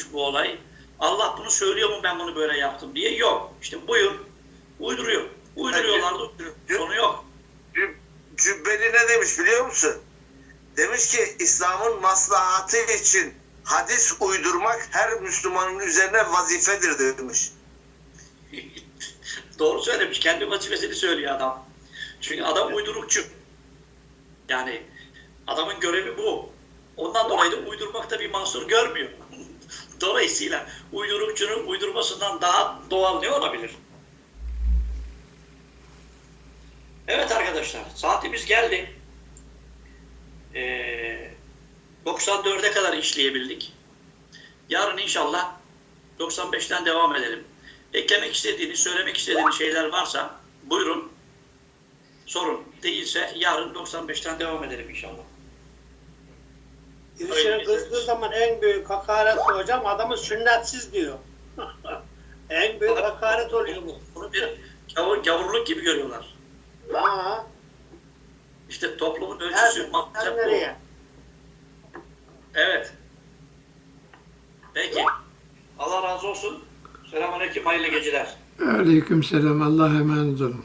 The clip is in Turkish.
olmuş bu olay. Allah bunu söylüyor mu ben bunu böyle yaptım diye yok. İşte buyur uyduruyor. Uyduruyorlar da uyduruyor. Sonu yok. Cüb- Cübbeli ne demiş biliyor musun? Demiş ki İslam'ın maslahatı için hadis uydurmak her Müslümanın üzerine vazifedir demiş. Doğru söylemiş. Kendi vazifesini söylüyor adam. Çünkü adam uydurukçu. Yani adamın görevi bu. Ondan dolayı da uydurmakta bir mahsur görmüyor. Dolayısıyla uydurukçunun uydurmasından daha doğal ne olabilir? Evet arkadaşlar, saatimiz geldi. Ee, 94'e kadar işleyebildik. Yarın inşallah 95'ten devam edelim. Eklemek istediğiniz, söylemek istediğiniz şeyler varsa buyurun. Sorun. Değilse yarın 95'ten devam edelim inşallah. Birisine kızdığı zaman en büyük hakaret hocam adamı sünnetsiz diyor. en büyük hakaret oluyor bu. Bunu bir gavur, gavurluk gibi görüyorlar. Ha, İşte toplumun ölçüsü, maalesef bu. nereye? Evet. Peki. Allah razı olsun. Selamünaleyküm, hayırlı geceler. Aleyküm selam. Allah'a emanet olun.